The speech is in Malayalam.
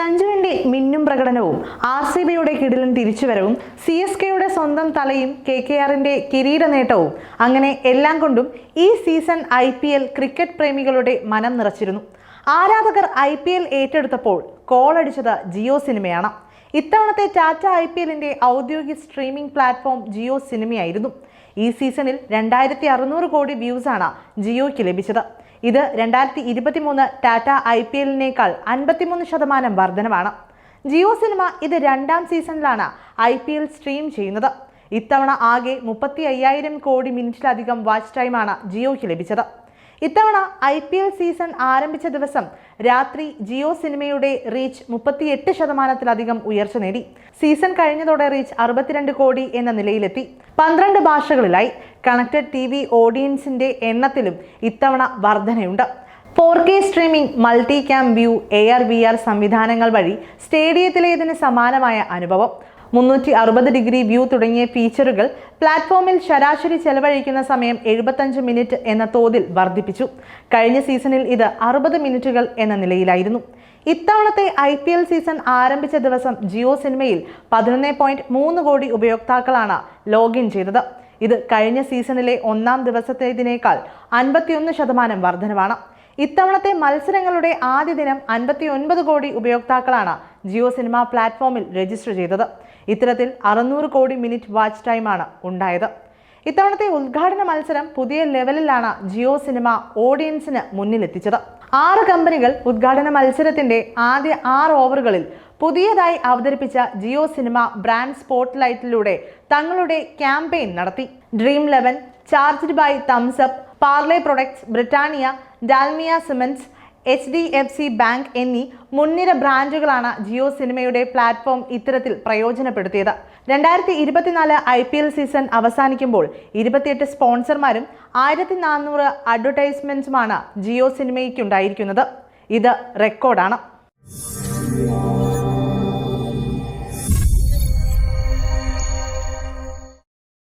സഞ്ജുവിന്റെ മിന്നും പ്രകടനവും ആർ സി ബിയുടെ കിടിലൻ തിരിച്ചുവരവും സി എസ് കെയുടെ സ്വന്തം തലയും കെ കെ ആറിന്റെ കിരീട നേട്ടവും അങ്ങനെ എല്ലാം കൊണ്ടും ഈ season I P L cricket പ്രേമികളുടെ മനം നിറച്ചിരുന്നു. ആരാധകർ ഐ പി എൽ ഏറ്റെടുത്തപ്പോൾ കോളടിച്ചത് ജിയോ സിനിമയാണ്. ഇത്തവണത്തെ ടാറ്റ ഐ പി എല്ലിന്റെ ഔദ്യോഗിക സ്ട്രീമിംഗ് പ്ലാറ്റ്ഫോം ജിയോ സിനിമയായിരുന്നു. ഈ സീസണിൽ രണ്ടായിരത്തി അറുന്നൂറ് കോടി വ്യൂസാണ് ജിയോയ്ക്ക് ലഭിച്ചത്. ഇത് രണ്ടായിരത്തി ഇരുപത്തി മൂന്ന് ടാറ്റ ഐ പി എല്ലിനേക്കാൾ അൻപത്തിമൂന്ന് ശതമാനം വർധനവാണ്. ജിയോ സിനിമ ഇത് രണ്ടാം സീസണിലാണ് ഐ പി എൽ സ്ട്രീം ചെയ്യുന്നത്. ഇത്തവണ ആകെ മുപ്പത്തി അയ്യായിരം കോടി മിനിറ്റിലധികം വാച്ച് ടൈമാണ് ജിയോയ്ക്ക് ലഭിച്ചത്. ഇത്തവണ ഐ പി എൽ സീസൺ ആരംഭിച്ച ദിവസം രാത്രി ജിയോ സിനിമയുടെ റീച്ച് മുപ്പത്തിയെട്ട് ശതമാനത്തിലധികം ഉയർച്ച നേടി. സീസൺ കഴിഞ്ഞതോടെ റീച്ച് അറുപത്തിരണ്ട് കോടി എന്ന നിലയിലെത്തി. പന്ത്രണ്ട് ഭാഷകളിലായി. കണക്റ്റഡ് ടി വി ഓഡിയൻസിന്റെ എണ്ണത്തിലും ഇത്തവണ വർധനയുണ്ട്. Four K streaming multi cam view A R V R സംവിധാനങ്ങൾ വഴി സ്റ്റേഡിയത്തിലേതിന് സമാനമായ അനുഭവം. മുന്നൂറ്റി അറുപത് ഡിഗ്രി വ്യൂ തുടങ്ങിയ ഫീച്ചറുകൾ പ്ലാറ്റ്ഫോമിൽ ശരാശരി ചെലവഴിക്കുന്ന സമയം എഴുപത്തഞ്ച് മിനിറ്റ് എന്ന തോതിൽ വർദ്ധിപ്പിച്ചു. കഴിഞ്ഞ സീസണിൽ ഇത് അറുപത് മിനിറ്റുകൾ എന്ന നിലയിലായിരുന്നു. ഇത്തവണത്തെ ഐ പി എൽ സീസൺ ആരംഭിച്ച ദിവസം ജിയോ സിനിമയിൽ പതിനൊന്ന് പോയിന്റ് മൂന്ന് കോടി ഉപയോക്താക്കളാണ് ലോഗിൻ ചെയ്തത്. ഇത് കഴിഞ്ഞ സീസണിലെ ഒന്നാം ദിവസത്തേതിനേക്കാൾ അൻപത്തിയൊന്ന് ശതമാനം വർധനവാണ്. ഇത്തവണത്തെ മത്സരങ്ങളുടെ ആദ്യ ദിനം അൻപത്തി ഒൻപത് കോടി ഉപയോക്താക്കളാണ് ജിയോ സിനിമ പ്ലാറ്റ്ഫോമിൽ രജിസ്റ്റർ ചെയ്തത്. ഇത്തരത്തിൽ അറുന്നൂറ് കോടി മിനിറ്റ് വാച്ച് ടൈമാണ് ഉണ്ടായത്. ഇത്തവണത്തെ ഉദ്ഘാടന മത്സരം പുതിയ ലെവലിലാണ് ജിയോ സിനിമ ഓഡിയൻസിന് മുന്നിലെത്തിച്ചത്. ആറ് കമ്പനികൾ ഉദ്ഘാടന മത്സരത്തിന്റെ ആദ്യ ആറ് ഓവറുകളിൽ പുതിയതായി അവതരിപ്പിച്ച ജിയോ സിനിമ ബ്രാൻഡ് സ്പോട്ട് ലൈറ്റിലൂടെ തങ്ങളുടെ ക്യാമ്പയിൻ നടത്തി. Dream Eleven Charged by Thums Up Parle products Britannia Dalmia cements H D F C bank എന്നീ മുൻനിര ബ്രാൻഡുകളാണ് ജിയോ സിനിമയുടെ പ്ലാറ്റ്ഫോം ഇത്തരത്തിൽ പ്രയോജനപ്പെടുത്തിയത്. രണ്ടായിരത്തി ഇരുപത്തിനാല് ഐ പി എൽ സീസൺ അവസാനിക്കുമ്പോൾ ഇരുപത്തിയെട്ട് സ്പോൺസർമാരും ആയിരത്തി നാനൂറ് അഡ്വർടൈസ്മെന്റ്സുമാണ് ജിയോ സിനിമയ്ക്കുണ്ടായിരിക്കുന്നത്. ഇത് റെക്കോർഡാണ്.